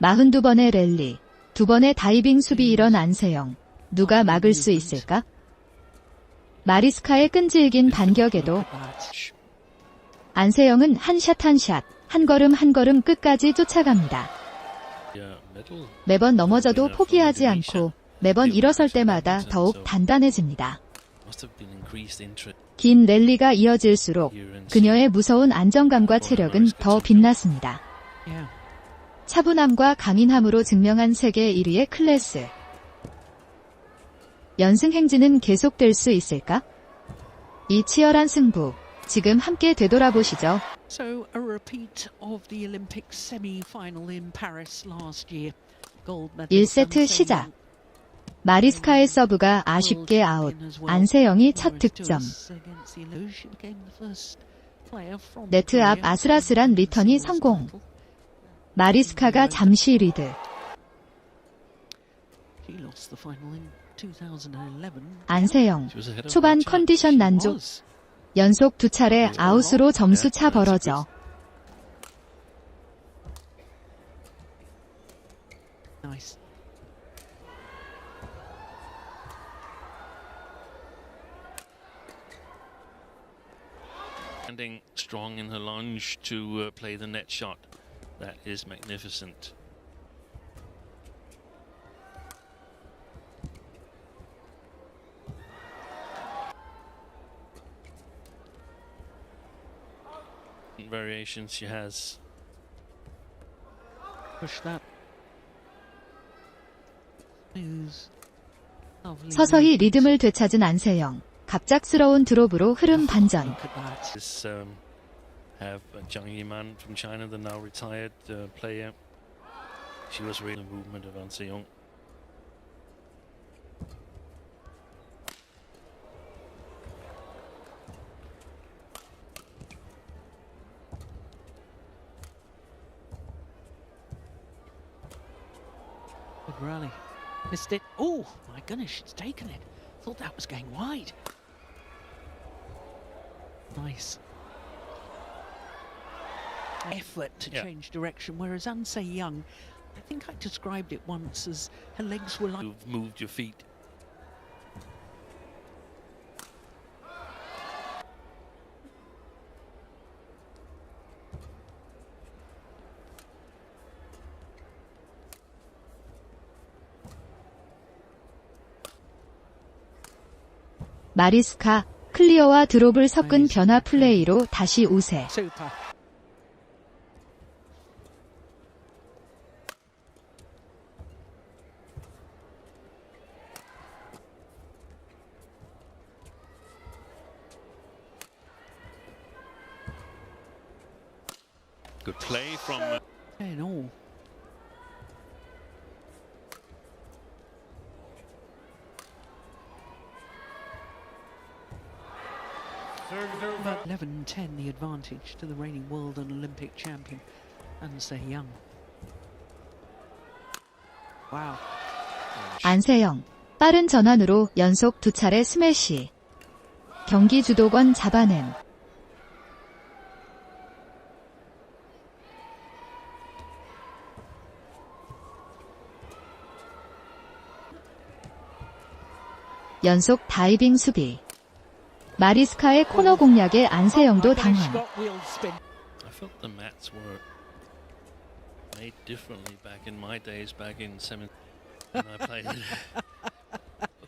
42번의 랠리, 두 번의 다이빙 수비 이런 안세영. 누가 막을 수 있을까? 마리스카의 끈질긴 반격에도 안세영은 한 샷 한 샷, 한 걸음 한 걸음 끝까지 쫓아갑니다. 매번 넘어져도 포기하지 않고 매번 일어설 때마다 더욱 단단해집니다. 긴 랠리가 이어질수록 그녀의 무서운 안정감과 체력은 더 빛났습니다. 차분함과 강인함으로 증명한 세계 1위의 클래스. 연승 행진은 계속될 수 있을까? 이 치열한 승부, 지금 함께 되돌아보시죠. So a repeat of the Olympic semi-final in Paris last year. Gold medalist 1세트 Anseong 시작. 마리스카의 서브가 아쉽게 아웃. 안세영이 첫 득점. 네트 앞 아슬아슬한 리턴이 성공. 마리스카가 잠시 리드. 안세영, 초반 컨디션 난조. 연속 두 차례 아웃으로 점수 차 벌어져. Nice. Standing strong in her lunge to uh, play the net shot. That is magnificent. Variations she has. Push that. Smooth. Lovely 서서히 movement. 리듬을 되찾은 안세영. 갑작스러운 드롭으로 흐름 반전. Look at that. This um, have uh, Zhang Yiman from China, the now retired uh, player. She was really the movement of An. Good rally. Missed it. Oh, my goodness, she's taken it. Thought that was going wide. Nice. Effort to Yeah. change direction, whereas Ansei Young, I think I described it once as her legs were like You've moved your feet. 마리스카, 클리어와 드롭을 섞은 변화 플레이로 다시 우세. Good play from. Uh, And all. About 11-10 the advantage to the reigning world and Olympic champion Ansei Young. Wow. 안세영, 빠른 전환으로 연속 두 차례 스매시. 경기 주도권 잡아냄. 연속 다이빙 수비. 마리스카의 코너 공략에 안세영도 당황. got wheel spin. I felt the mats were made differently back in my days, back in seven. When I played it.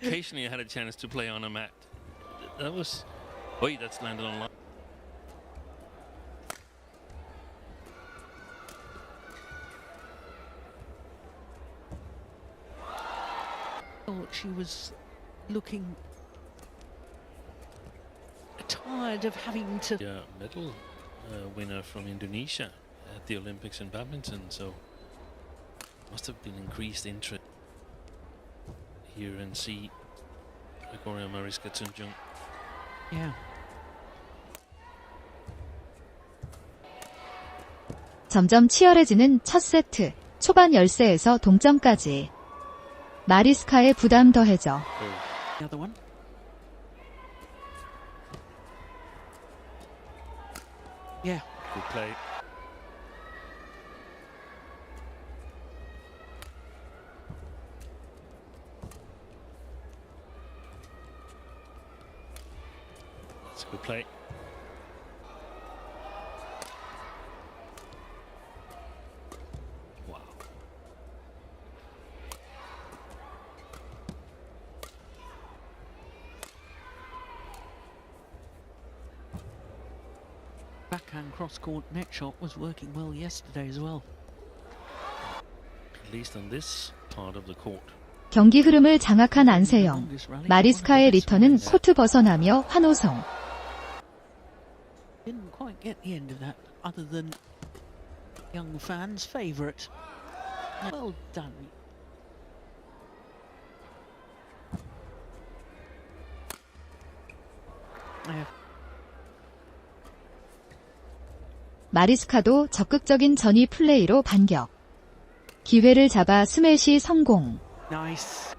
Occasionally, I had a chance to play on a mat. That was. Wait, that's landed on line. thought she was looking tired of having to Yeah, medal uh, winner from Indonesia at the Olympics in badminton. So must have been increased interest here and see Gregoria Mariska Tunjung. yeah 점점 치열해지는 첫 세트. 초반 열세에서 동점까지. 마리스카의 부담 더해져. the Another one. Yeah. Good play. That's a good play. Backhand cross-court net shot was working well yesterday as well. At least on this part of the court. 경기 흐름을 장악한 안세영. 마리스카의 리턴은 코트 벗어나며 환호성. Didn't quite get the end of that, other than young fans' favourite. Well done. Yeah, 마리스카도 적극적인 전위 플레이로 반격. 기회를 잡아 스매시 성공.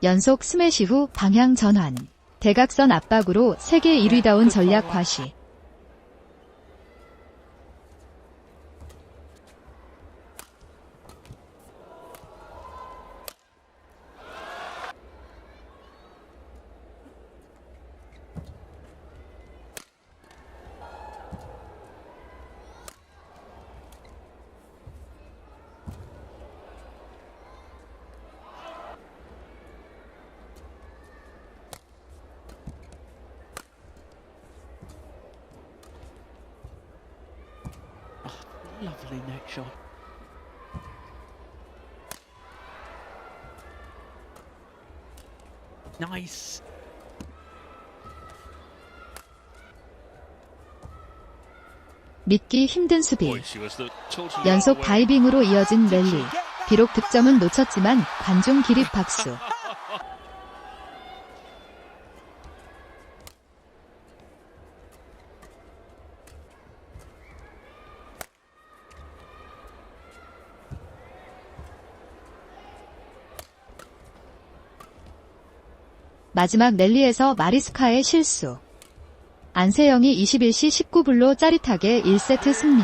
연속 스매시 후 방향 전환. 대각선 압박으로 세계 1위다운 전략 과시. Lovely net shot. Nice. 믿기 힘든 수비. 연속. 다이빙으로 이어진 랠리. 비록 득점은 놓쳤지만 관중 기립 박수. 마지막 랠리에서 마리스카의 실수. 안세영이 21시 19분로 짜릿하게 1세트 승리.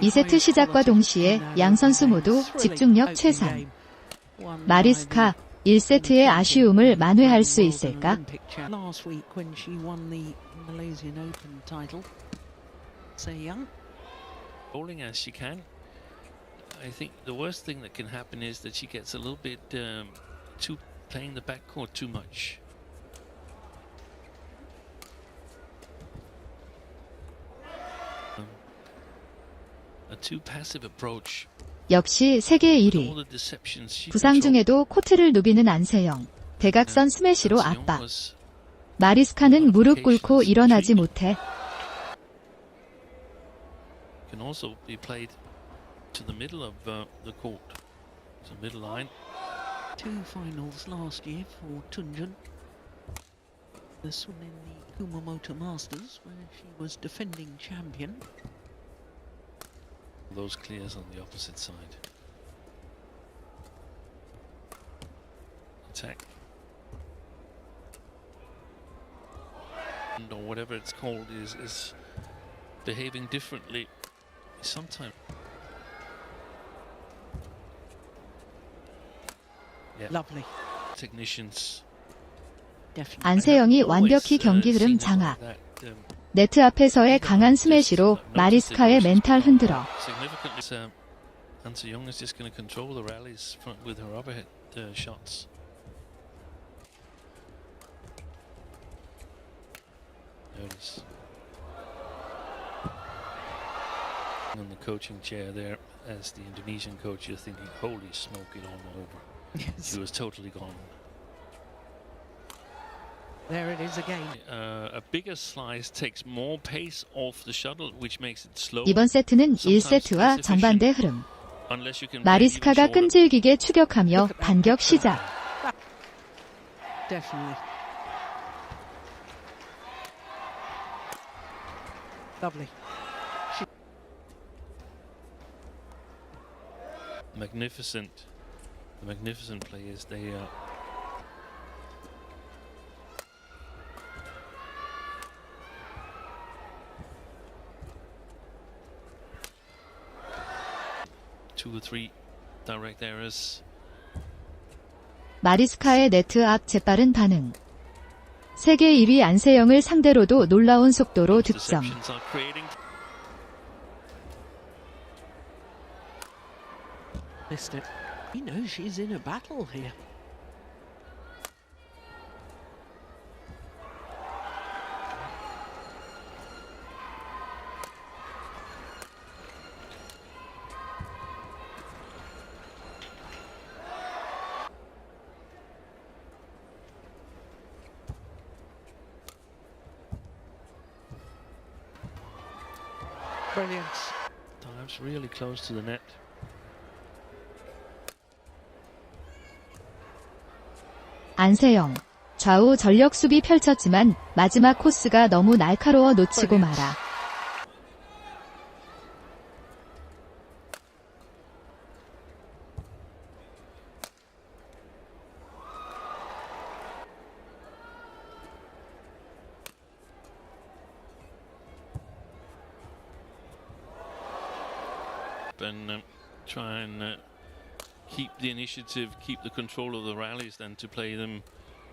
이 2세트 시작과 동시에 양 선수 모두 집중력 최상. 마리스카 1세트의 아쉬움을 만회할 수 있을까? Um, playing the backcourt too much. Um, a too passive approach. 역시 세계 All 1위. the deceptions she 부상. 중에도 코트를 누비는 안세영. 대각선 스매시로 압박. 마리스카는 무릎 꿇고 일어나지 못해 Two finals last year for Tunjun. This one in the Kumamoto Masters where she was defending champion. Those clears on the opposite side. Attack. Or whatever it's called is is behaving differently. Sometimes. 안세영이 완벽히 uh, 경기 흐름 장악. um, 네트 앞에서의 강한 스매시로 마리스카의 멘탈 흔들어 Significantly, um, Han Young is just going to control the rallies front with her overhead uh, shots. There it is. On the coaching chair there, as the Indonesian coach, you're thinking, holy smoke, it all over. Yes. She was totally gone. There it is again. Uh, a bigger slice takes more pace off the shuttle, which makes it slow. 이번 세트는 1세트와 정반대 흐름 마리스카가. 끈질기게 추격하며 반격 시작 Definitely. Lovely. magnificent, the magnificent players. They uh, two or three direct errors. 마리스카의 네트 앞 재빠른 반응 세계 1위 안세영을 상대로도 놀라운 속도로 득점. Are Missed it. He knows she's in a battle here. Brilliant. dives really close to the net. 안세영. 좌우 전력 수비 펼쳤지만 마지막 코스가 너무 날카로워 놓치고 uh, keep the initiative, keep the control of the rallies than to play them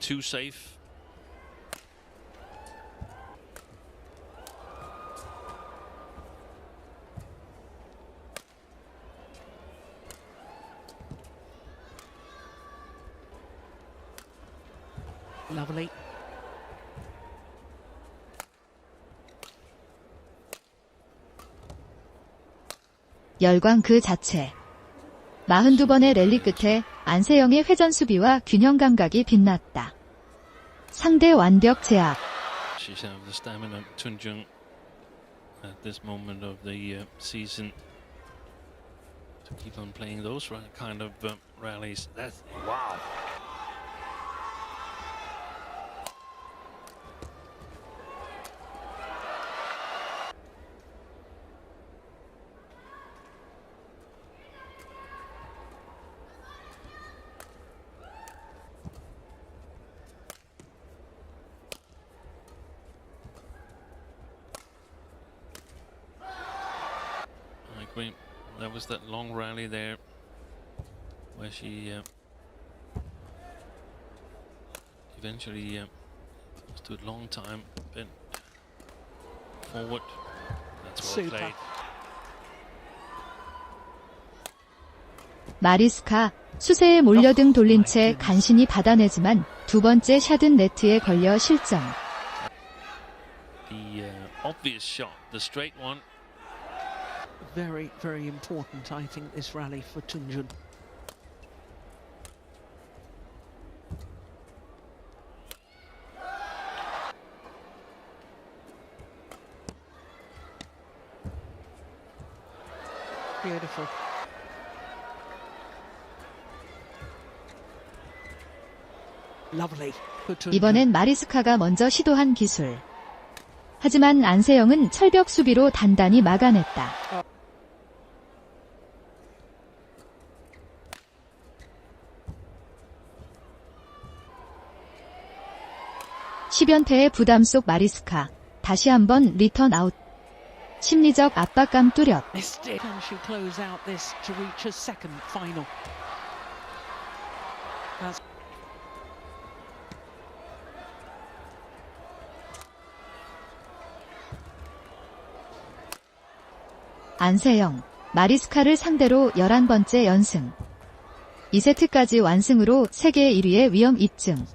too safe. Lovely. 열광 그 자체. 42번의 랠리 끝에 안세영의 회전 수비와 균형 감각이 빛났다. 상대 완벽 제압. She's have the stamina, Tunjung, at this moment of the uh, season to keep on playing those kind of uh, rallies. That's wow. Agree. That was that long rally there where she uh, eventually uh, stood long time, bent forward. That's well Super. played. 마리스카 수세에 몰려등 돌린 채 간신히 받아내지만 두 번째 샷은 네트에 걸려 실점. The uh, obvious shot, the straight one, Very, very important, I think, this rally for Tunjun. Beautiful. Lovely. 이번엔 마리스카가 먼저 시도한 기술. 하지만 안세영은 철벽 수비로 단단히 막아냈다. 십연패의 부담 속 마리스카. 다시 한번 리턴 아웃. 심리적 압박감 뚜렷. 안세영, 마리스카를 상대로 11번째 연승. 2세트까지 완승으로 세계 1위의 위험 입증.